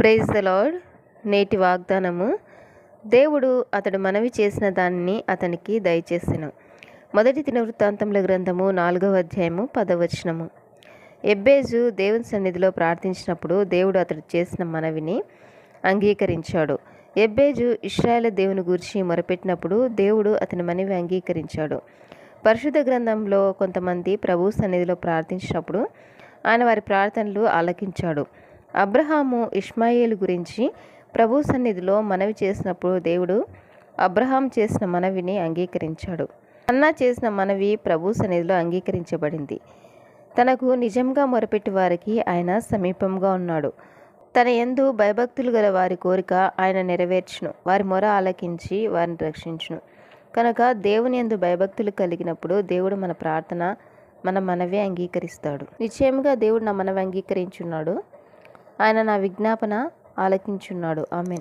Praise the lord నేటి వాగ్దానము దేవుడు అతడు మనవి చేసిన దానిని అతనికి దయచేసెను. మొదటి దినవృత్తాంతముల గ్రంథము నాలుగవ అధ్యాయము పదవచనము ఎబ్బేజు దేవుని సన్నిధిలో ప్రార్థించినప్పుడు దేవుడు అతడు చేసిన మనవిని అంగీకరించాడు. ఎబ్బేజు ఇస్రాయేల్ దేవుని గురించి మొరపెట్టినప్పుడు దేవుడు అతని మనవి అంగీకరించాడు. పరిశుద్ధ గ్రంథంలో కొంతమంది ప్రభు సన్నిధిలో ప్రార్థించినప్పుడు ఆయన వారి ప్రార్థనలు ఆలకించాడు. అబ్రహాము ఇష్మాయేలు గురించి ప్రభు సన్నిధిలో మనవి చేసినప్పుడు దేవుడు అబ్రహాం చేసిన మనవిని అంగీకరించాడు. అన్నా చేసిన మనవి ప్రభు సన్నిధిలో అంగీకరించబడింది. తనకు నిజంగా మొరపెట్టి వారికి ఆయన సమీపంగా ఉన్నాడు. తన ఎందు భయభక్తులు గల వారి కోరిక ఆయన నెరవేర్చును. వారి మొర ఆలకించి వారిని రక్షించును. కనుక దేవుని ఎందు భయభక్తులు కలిగినప్పుడు దేవుడు మన ప్రార్థన మన మనవే అంగీకరిస్తాడు. నిశ్చయముగా దేవుడు నా మనవి అంగీకరించున్నాడు. ఆయన నా విజ్ఞాపన ఆలకించున్నాడు. ఆమె